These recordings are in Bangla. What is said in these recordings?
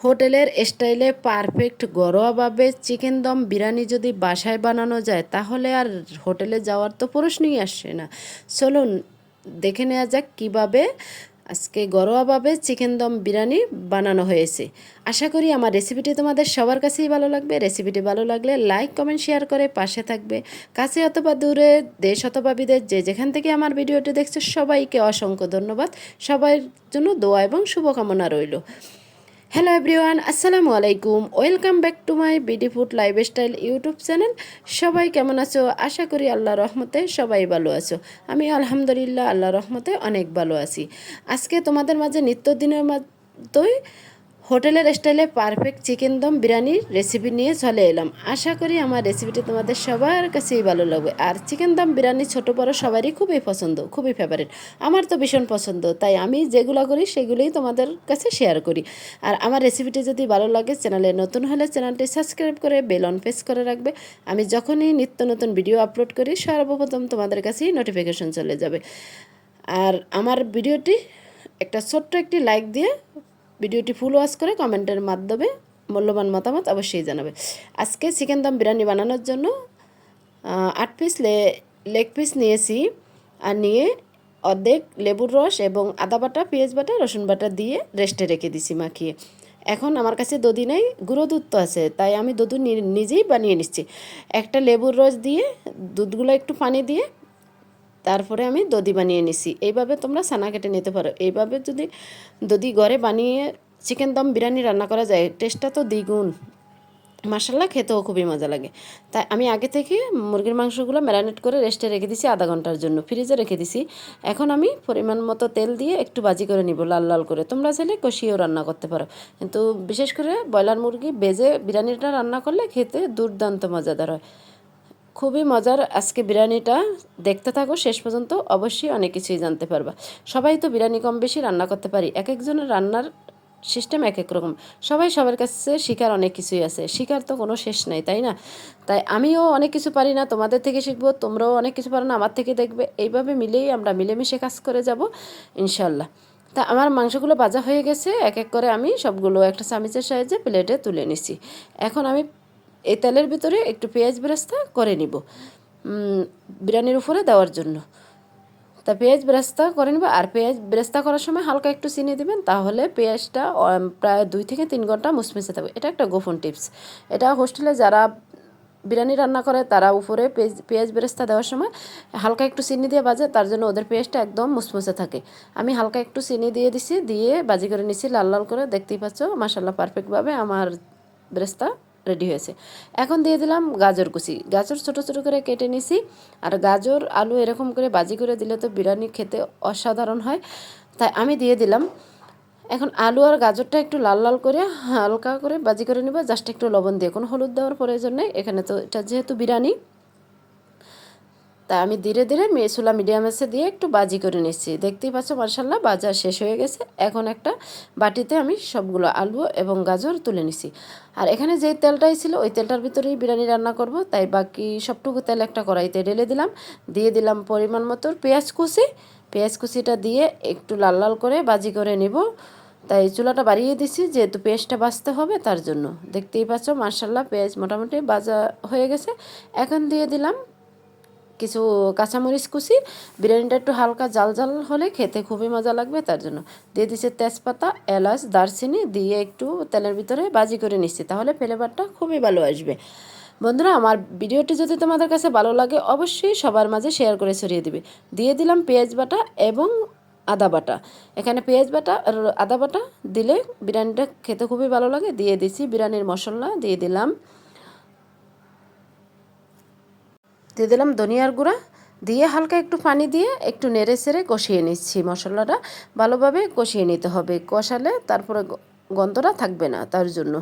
হোটেলের স্টাইলে পারফেক্ট ঘরোয়াভাবে চিকেন দম বিরিয়ানি যদি বাসায় বানানো যায়, তাহলে আর হোটেলে যাওয়ার তো প্রশ্নই আসছে না। চলুন দেখে নেওয়া যাক কীভাবে আজকে ঘরোয়াভাবে চিকেন দম বিরিয়ানি বানানো হয়েছে। আশা করি আমার রেসিপিটি তোমাদের সবার কাছেই ভালো লাগবে। রেসিপিটি ভালো লাগলে লাইক, কমেন্ট, শেয়ার করে পাশে থাকবে। কাছে অথবা দূরে, দেশ অথবা বিদেশ, যে যেখান থেকে আমার ভিডিওটি দেখছ, সবাইকে অসংখ্য ধন্যবাদ। সবার জন্য দোয়া এবং শুভকামনা রইল। হ্যালো এভরিওয়ান আসসালামু আলাইকুম welcome back to my BD food lifestyle YouTube channel সবাই কেমন আছো? আশা করি আল্লাহ রহমতে সবাই ভালো আছো। আমি আলহামদুলিল্লাহ আল্লাহ রহমতে অনেক ভালো আছি। আজকে তোমাদের মাঝে নিত্যদিনের মতোই হোটেলের স্টাইলে পারফেক্ট চিকেন দম বিরিয়ানির রেসিপি নিয়ে চলে এলাম। আশা করি আমার রেসিপিটি তোমাদের সবার কাছেই ভালো লাগবে। আর চিকেন দম বিরিয়ানি ছোটো বড়ো সবারই খুবই পছন্দ, খুবই ফেভারিট আমার তো ভীষণ পছন্দ, তাই আমি যেগুলো করি সেগুলোই তোমাদের কাছে শেয়ার করি। আর আমার রেসিপিটি যদি ভালো লাগে চ্যানেলে নতুন হলে চ্যানেলটি সাবস্ক্রাইব করে বেল অন প্রেস করে রাখবে। আমি যখনই নিত্য নতুন ভিডিও আপলোড করি, সর্বপ্রথম তোমাদের কাছেই নোটিফিকেশন চলে যাবে। আর আমার ভিডিওটি একটা ছোট্ট একটি লাইক দিয়ে ভিডিওটি ফুল ওয়াশ করে কমেন্টের মাধ্যমে মূল্যবান মতামত অবশ্যই জানাবে। আজকে চিকেন দম বিরিয়ানি বানানোর জন্য আট পিস লেগ পিস নিয়েছি আর নিয়ে অর্ধেক লেবুর রস এবং আদা বাটা, পেঁয়াজ বাটা, রসুন বাটা দিয়ে রেস্টে রেখে দিছি মাখিয়ে। এখন আমার কাছে দধি নেই, গুঁড়ো দুধ তো আছে, তাই আমি দুধ নিজেই বানিয়ে নিচ্ছি। একটা লেবুর রস দিয়ে দুধগুলো একটু পানি দিয়ে তারপরে আমি দধি বানিয়ে নিছি। এইভাবে তোমরা সানা কেটে নিতে পারো। এইভাবে যদি দধি ঘরে বানিয়ে চিকেন দম বিরিয়ানি রান্না করা যায় টেস্টটা তো দ্বিগুণ। মাসাল্লা খেতেও খুবই মজা লাগে। তাই আমি আগে থেকে মুরগির মাংসগুলো ম্যারিনেট করে রেস্টে রেখে দিছি আধা ঘণ্টার জন্য। ফ্রিজে রেখে দিছি। এখন আমি পরিমাণ মতো তেল দিয়ে একটু বাজি করে নিব লাল লাল করে। তোমরা চাইলে কষিয়েও রান্না করতে পারো। কিন্তু বিশেষ করে ব্রয়লার মুরগি বেজে বিরিয়ানিটা রান্না করলে খেতে দুর্দান্ত মজাদার হয়। খুবই মজার আজকে বিরিয়ানিটা। দেখতে থাকো, শেষ পর্যন্ত অবশ্যই অনেক কিছুই জানতে পারবা। সবাই তো বিরিয়ানি কম বেশি রান্না করতে পারি। এক একজনের রান্নার সিস্টেম এক এক রকম। সবাই সবার কাছে শিকার অনেক কিছুই আছে। শিকার তো কোনো শেষ নাই, তাই না? তাই আমিও অনেক কিছু পারি না, তোমাদের থেকে শিখব, তোমরাও অনেক কিছু পারো না, আমার থেকে দেখবে। এইভাবে মিলেই আমরা মিলেমিশে কাজ করে যাব ইনশাল্লাহ তা আমার মাংসগুলো ভাজা হয়ে গেছে, এক এক করে আমি সবগুলো একটা চামিচের সাহায্যে প্লেটে তুলে নিছি। এখন আমি এই তেলের ভিতরে একটু পেঁয়াজ বেরেস্তা করে নিব। বিরিয়ানির উপরে দেওয়ার জন্য। তা পেঁয়াজ বেরেস্তা করে নেবে আর পেঁয়াজ বেরেস্তা করার সময় হালকা একটু চিনি দেবেন, তাহলে পেঁয়াজটা প্রায় দুই থেকে তিন ঘণ্টা মুসমুসে থাকবে। এটা একটা গোপন টিপস। এটা হোস্টেলে যারা বিরিয়ানি রান্না করে, তারা উপরে পেঁয়াজ বেরেস্তা দেওয়ার সময় হালকা একটু চিনি দিয়ে বাজে তার জন্য ওদের পেঁয়াজটা একদম মুসমুসে থাকে। আমি হালকা একটু চিনি দিয়ে দিছি, দিয়ে বাজি করে নিছি, লাল লাল করে। দেখতেই পাচ্ছ মাসাল্লাহ পারফেক্টভাবে আমার বেরেস্তা রেডি হয়েছে। এখন দিয়ে দিলাম গাজর কুচি। গাজর ছোট ছোট করে কেটে নিছি। আর গাজর, আলু এরকম করে বাজি করে দিলে তো বিরিয়ানি খেতে অসাধারণ হয়। তাই আমি দিয়ে দিলাম। এখন আলু আর গাজরটা একটু লাল লাল করে, হালকা করে বাজি করে নেব। জাস্ট একটু লবণ দিয়ে। কোনো হলুদ দেওয়ার প্রয়োজন নেই। এখানে তো এটা যেহেতু বিরিয়ানি। তাই আমি ধীরে ধীরে মেসুলা মিডিয়াম এসে দিয়ে একটু বাজি করে নিচ্ছি। দেখতেই পাচ্ছ মার্শাল্লাহ বাজার শেষ হয়ে গেছে। এখন একটা বাটিতে আমি সবগুলো আলু এবং গাজর তুলে নিছি। আর এখানে যেই তেলটাই ছিল, ওই তেলটার ভিতরেই বিরিয়ানি রান্না করব। তাই বাকি সবটুকু তেল একটা কড়াইতে ঢেলে দিলাম। দিয়ে দিলাম পরিমাণ মতো পেঁয়াজ কুচি। পেঁয়াজ কুচিটা দিয়ে একটু লাল লাল করে বাজি করে নিব। তাই চুলাটা বাড়িয়ে দিছি, যেহেতু পেঁয়াজটা বাঁচতে হবে তার জন্য। দেখতেই পাচ্ছ মার্শাল্লাহ পেঁয়াজ মোটামুটি বাজা হয়ে গেছে। এখন দিয়ে দিলাম কিছু কাঁচামরিচ কুচি, বিরিয়ানিটা একটু হালকা জাল জাল হলে খেতে খুবই মজা লাগবে, তার জন্য দিয়ে দিচ্ছে তেজপাতা, এলাচ, দারচিনি দিয়ে একটু তেলের ভিতরে বাজি করে নিচ্ছি, তাহলে ফ্লেভারটা খুবই ভালো আসবে। বন্ধুরা, আমার ভিডিওটি যদি তোমাদের কাছে ভালো লাগে, অবশ্যই সবার মাঝে শেয়ার করে ছড়িয়ে দিবে। দিয়ে দিলাম পেঁয়াজ বাটা এবং আদা বাটা। এখানে পেঁয়াজ বাটা আর আদা বাটা দিলে বিরিয়ানিটা খেতে খুবই ভালো লাগে। দিয়ে দিছি বিরিয়ানির মশলা, দিয়ে দিলাম দিয়ে দিলাম ধনিয়ার গুঁড়া, দিয়ে হালকা একটু পানি দিয়ে একটু নেড়ে সেড়ে কষিয়ে নিচ্ছি মশলাটা। ভালোভাবে কষিয়ে নিতে হবে। কষালে তারপরে গন্ধটা থাকবে না তার জন্য।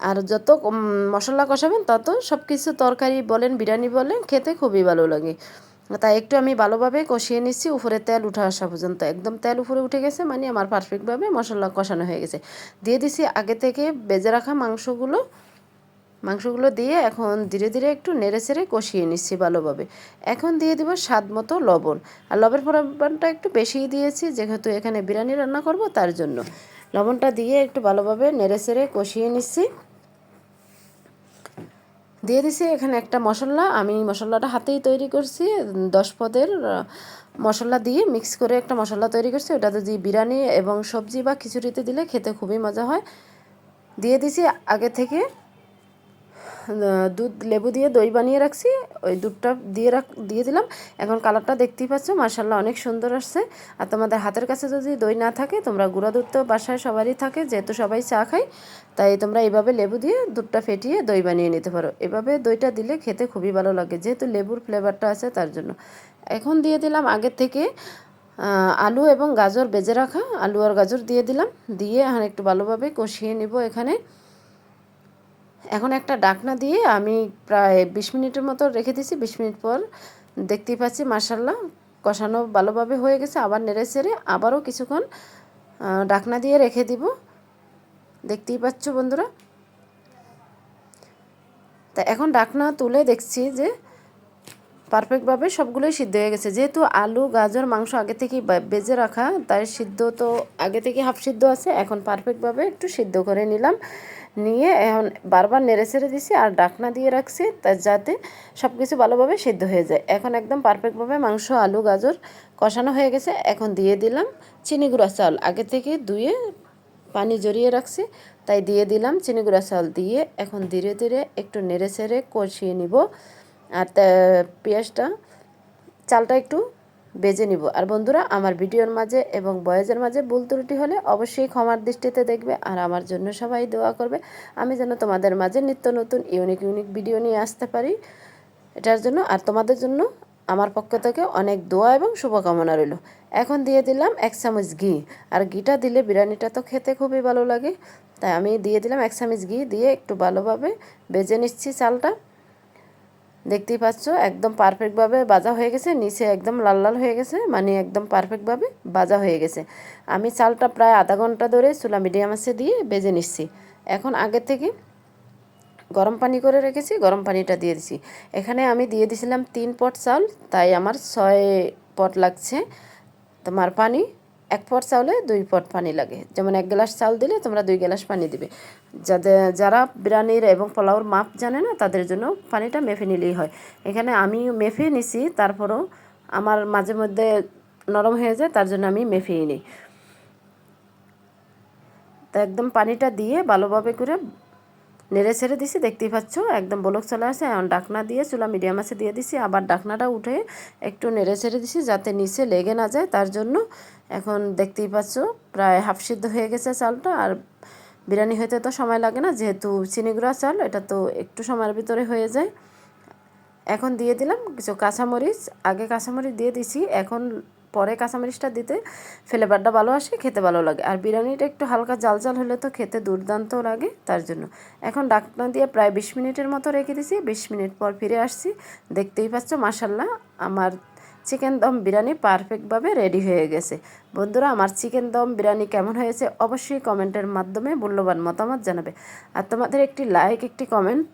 আর যত মশলা কষাবেন, তত সব কিছু তরকারি বলেন, বিরিয়ানি বলেন, খেতে খুবই ভালো লাগে। তাই একটু আমি ভালোভাবে কষিয়ে নিচ্ছি। উপরে তেল উঠে আসা পর্যন্ত একদম তেল উপরে উঠে গেছে মানে আমার পারফেক্টভাবে মশলা কষানো হয়ে গেছে। দিয়ে দিছি আগে থেকে বেজে রাখা মাংসগুলো। মাংসগুলো দিয়ে এখন ধীরে ধীরে একটু নেড়ে চেড়ে কষিয়ে নিচ্ছি ভালোভাবে। এখন দিয়ে দিব স্বাদ মতো লবণ। আর লবণের পরিমাণটা একটু বেশিই দিয়েছি, যেহেতু এখানে বিরিয়ানি রান্না করব তার জন্য। লবণটা দিয়ে একটু ভালোভাবে নেড়ে চেড়ে কষিয়ে নিচ্ছি। দিয়ে দিছি এখানে একটা মশলা। আমি মশলাটা হাতেই তৈরি করছি, দশ পদের মশলা দিয়ে মিক্স করে একটা মশলা তৈরি করছি। ওটাতে দিয়ে বিরিয়ানি এবং সবজি বা খিচুড়িতে দিলে খেতে খুবই মজা হয়। দিয়ে দিছি আগে থেকে দুধ, লেবু দিয়ে দই বানিয়ে রাখছি। ওই দুধটা দিয়ে রাখ, দিয়ে দিলাম। এখন কালারটা দেখতেই পাচ্ছ মার্শাল্লাহ অনেক সুন্দর আসছে। আর তোমাদের হাতের কাছে যদি দই না থাকে, তোমরা গুঁড়া দুধ তো বাসায় সবারই থাকে, যেহেতু সবাই চা খায়, তাই তোমরা এইভাবে লেবু দিয়ে দুধটা ফেটিয়ে দই বানিয়ে নিতে পারো। এভাবে দইটা দিলে খেতে খুবই ভালো লাগে, যেহেতু লেবুর ফ্লেভারটা আছে তার জন্য। এখন দিয়ে দিলাম আগের থেকে আলু এবং গাজর বেজে রাখা। আলু আর গাজর দিয়ে দিলাম। দিয়ে এখন একটু ভালোভাবে কষিয়ে নিব এখানে। এখন একটা ডাকনা দিয়ে আমি প্রায় বিশ মিনিটের মতো রেখে দিয়েছি। বিশ মিনিট পর দেখতেই পাচ্ছি মার্শাল্লাহ কষানো ভালোভাবে হয়ে গেছে। আবার নেড়ে চেড়ে আবারও কিছুক্ষণ ডাকনা দিয়ে রেখে দিব। দেখতেই পাচ্ছ বন্ধুরা? তা এখন ডাকনা তুলে দেখছি যে পারফেক্টভাবে সবগুলোই সিদ্ধ হয়ে গেছে। যেহেতু আলু, গাজর, মাংস আগে থেকেই বেজে রাখা, তাই সিদ্ধ তো আগে থেকে হাফ সিদ্ধ আছে। এখন পারফেক্টভাবে একটু সিদ্ধ করে নিলাম। নিয়ে এখন বারবার নেড়ে ছেড়ে দিছি আর ডাকনা দিয়ে রাখছি, তা যাতে সব কিছু ভালোভাবে সিদ্ধ হয়ে যায়। এখন একদম পারফেক্টভাবে মাংস, আলু, গাজর কষানো হয়ে গেছে। এখন দিয়ে দিলাম চিনি গুঁড়া চাল। আগে থেকে ধুয়ে পানি জড়িয়ে রাখছি, তাই দিয়ে দিলাম চিনি গুঁড়া চাল দিয়ে। এখন ধীরে ধীরে একটু নেড়ে ছেড়ে কষিয়ে নিব। আর পেঁয়াজটা, চালটা একটু বেজে নিব। আর বন্ধুরা, আমার ভিডিওর মাঝে এবং বয়েজের মাঝে ভুল ত্রুটি হলে অবশ্যই ক্ষমার দৃষ্টিতে দেখবে আর আমার জন্য সবাই দোয়া করবে। আমি যেন তোমাদের মাঝে নিত্য নতুন, ইউনিক ইউনিক ভিডিও নিয়ে আসতে পারি। এটার জন্য আর তোমাদের জন্য আমার পক্ষ থেকে অনেক দোয়া এবং শুভকামনা রইল। এখন দিয়ে দিলাম এক চামচ ঘি। আর ঘিটা দিলে বিরিয়ানিটা তো খেতে খুবই ভালো লাগে। তাই আমি দিয়ে দিলাম এক চামচ ঘি দিয়ে একটু ভালোভাবে বেজে নিচ্ছি চালটা। দেখতেই পাচ্ছ, একদম পারফেক্টভাবে বাজা হয়ে গেছে, নিচে একদম লাল লাল হয়ে গেছে মানে একদম পারফেক্টভাবে বাজা হয়ে গেছে। আমি চালটা প্রায় আধা ঘণ্টা ধরে চুলা মিডিয়াম আছে দিয়ে বেজে নিচ্ছি। এখন আগে থেকে গরম পানি করে রেখেছি, গরম পানিটা দিয়ে দিছি। এখানে আমি দিয়ে দিছিলাম তিন পট চাল, তাই আমার ছয় পট লাগছে তোমার পানি। এক পট চাউলে দুই পট পানি লাগে। যেমন এক গ্লাস চাউল দিলে তোমরা দুই গ্লাস পানি দিবে। যাদের, যারা বিরিয়ানির এবং পোলাওর মাপ জানে না, তাদের জন্য পানিটা মেফে নিলেই হয়। এখানে আমি মেপে নিছি, তারপরও আমার মাঝে মধ্যে নরম হয়ে যায়, তার জন্য আমি মেপেই নিই। তা একদম পানিটা দিয়ে ভালোভাবে করে নেড়ে ছেড়ে দিছি, দেখতেই পাচ্ছ, একদম বলক চলে আসে, এখন ডাকনা দিয়ে চুলা মিডিয়াম আছে দিয়ে দিছি, আবার ডাকনাটা উঠে একটু নেড়ে ছেড়ে দিছি যাতে নিচে লেগে না যায়, তার জন্য এখন দেখতেই পাচ্ছ, প্রায় হাফ সিদ্ধ হয়ে গেছে চালটা, আর বিরিয়ানি হইতে তো সময় লাগে না, যেহেতু চিনিগুড়া চাল, এটা তো একটু সময়ের ভিতরে হয়ে যায়। এখন দিয়ে দিলাম কিছু কাঁচামরিচ, আগে কাঁচামরিচ দিয়ে দিছি, এখন পরে কাঁচামরিচটা দিতে ফ্লেভারটা ভালো আসে, খেতে ভালো লাগে। আর বিরিয়ানিটা একটু হালকা জাল জাল হলে তো খেতে দুর্দান্ত লাগে তার জন্য। এখন ডাকনা দিয়ে প্রায় বিশ মিনিটের মতো রেখে দিছি, বিশ মিনিট পর ফিরে আসছি। দেখতেই পাচ্ছ মাসাল্লাহ আমার চিকেন দম বিরিয়ানি পারফেক্টভাবে রেডি হয়ে গেছে। বন্ধুরা, আমার চিকেন দম বিরিয়ানি কেমন হয়েছে অবশ্যই কমেন্টের মাধ্যমে মূল্যবান মতামত জানাবে। আর তোমাদের একটি লাইক, একটি কমেন্ট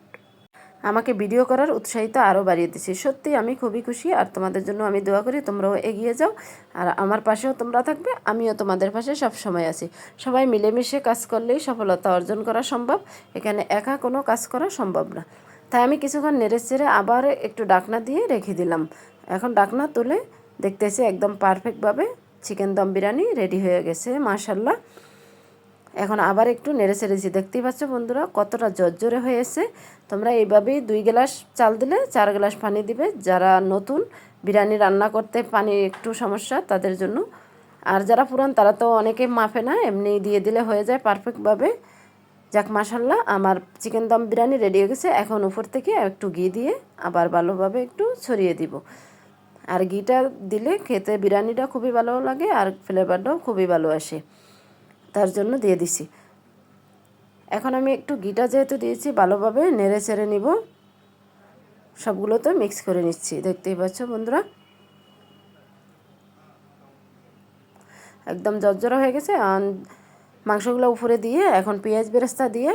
আমাকে ভিডিও করার উৎসাহিত আরও বাড়িয়ে দিচ্ছে। সত্যি আমি খুবই খুশি আর তোমাদের জন্য আমি দোয়া করি তোমরাও এগিয়ে যাও আর আমার পাশেও তোমরা থাকবে, আমিও তোমাদের পাশে সব সময় আছি। সবাই মিলেমিশে কাজ করলেই সফলতা অর্জন করা সম্ভব, এখানে একা কোনো কাজ করা সম্ভব না। তাই আমি কিছুক্ষণ নেড়ে চেড়ে আবার একটু ডাকনা দিয়ে রেখে দিলাম। এখন ডাকনা তুলে দেখতেছি একদম পারফেক্টভাবে চিকেন দম বিরিয়ানি রেডি হয়ে গেছে মাশাল্লাহ এখন আবার একটু নেড়ে ছেড়েছি দেখতেই পাচ্ছ বন্ধুরা, কতটা জর্জরে হয়েছে তোমরা এইভাবেই দুই গ্লাস চাল দিলে চার গ্লাস পানি দিবে। যারা নতুন বিরিয়ানি রান্না করতে পানি একটু সমস্যা, তাদের জন্য। আর যারা পুরান, তারা তো অনেকে মাফে না, এমনি দিয়ে দিলে হয়ে যায় পারফেক্টভাবে যাক মাসাল্লাহ আমার চিকেন দম বিরিয়ানি রেডি হয়ে গেছে। এখন উপর থেকে একটু ঘি দিয়ে আবার ভালোভাবে একটু ছড়িয়ে দিব। আর ঘিটা দিলে খেতে বিরিয়ানিটা খুবই ভালো লাগে, আর ফ্লেভারটাও খুবই ভালো আসে। তার জন্য দিয়ে দিছি। এখন আমি একটু ঘিটা যেহেতু দিয়েছি, ভালোভাবে নেড়ে চেড়ে নিব। সবগুলো তো মিক্স করে নিচ্ছি, দেখতেই পাচ্ছ বন্ধুরা? একদম জর্জরা হয়ে গেছে, আর মাংসগুলো উপরে দিয়ে, এখন পেঁয়াজ বেরেস্তা দিয়ে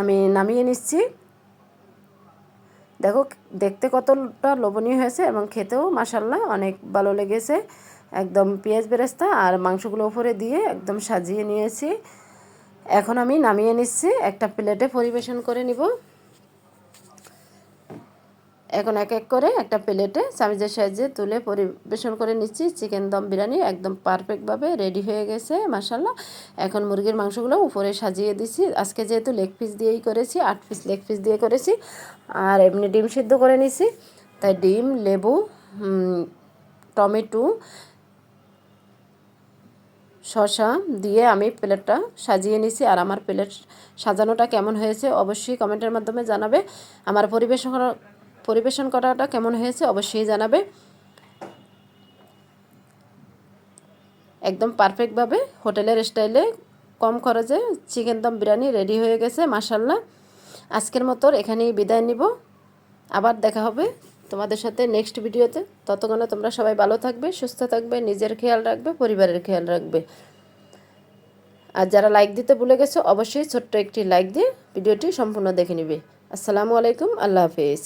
আমি নামিয়ে নিচ্ছি। দেখো, দেখতে কতটা লোভনীয় হয়েছে এবং খেতেও মাসাল্লাহ অনেক ভালো লেগেছে। একদম পেঁয়াজ বেরেস্তা আর মাংসগুলো উপরে দিয়ে একদম সাজিয়ে নিয়েছি। এখন আমি নামিয়ে নিচ্ছি, একটা প্লেটে পরিবেশন করে নিব। এখন এক এক করে একটা প্লেটে চামিজের সাহায্যে তুলে পরিবেশন করে নিচ্ছি। চিকেন দম বিরিয়ানি একদম পারফেক্টভাবে রেডি হয়ে গেছে মাসাল্লাহ এখন মুরগির মাংসগুলো উপরে সাজিয়ে দিচ্ছি। আজকে যেহেতু লেগ পিস দিয়েই করেছি, আট পিস লেগ পিস দিয়ে করেছি, আর এমনি ডিম সিদ্ধ করে নিছি। তাই ডিম, লেবু টমেটো শশা দিয়ে আমি প্লেটটা সাজিয়ে নিছি আর আমার প্লেট সাজানোটা কেমন হয়েছে অবশ্যই কমেন্টের মাধ্যমে জানাবে। আমার পরিবেশন করা, পরিবেশন করাটা কেমন হয়েছে অবশ্যই জানাবে। একদম পারফেক্টভাবে হোটেলের স্টাইলে কম খরচে চিকেন দম বিরিয়ানি রেডি হয়ে গেছে মাসাল্লাহ আজকের মতো এখানেই বিদায় নিব। আবার দেখা হবে তোমাদের সাথে নেক্সট ভিডিওতে। ততক্ষণে তোমরা সবাই ভালো থাকবে, সুস্থ থাকবে, নিজের খেয়াল রাখবে, পরিবারের খেয়াল রাখবে। আর যারা লাইক দিতে ভুলে গেছো, অবশ্যই ছোট্ট একটি লাইক দিয়ে ভিডিওটি সম্পূর্ণ দেখে নিবে। আসসালামু আলাইকুম, আল্লাহ হাফিজ।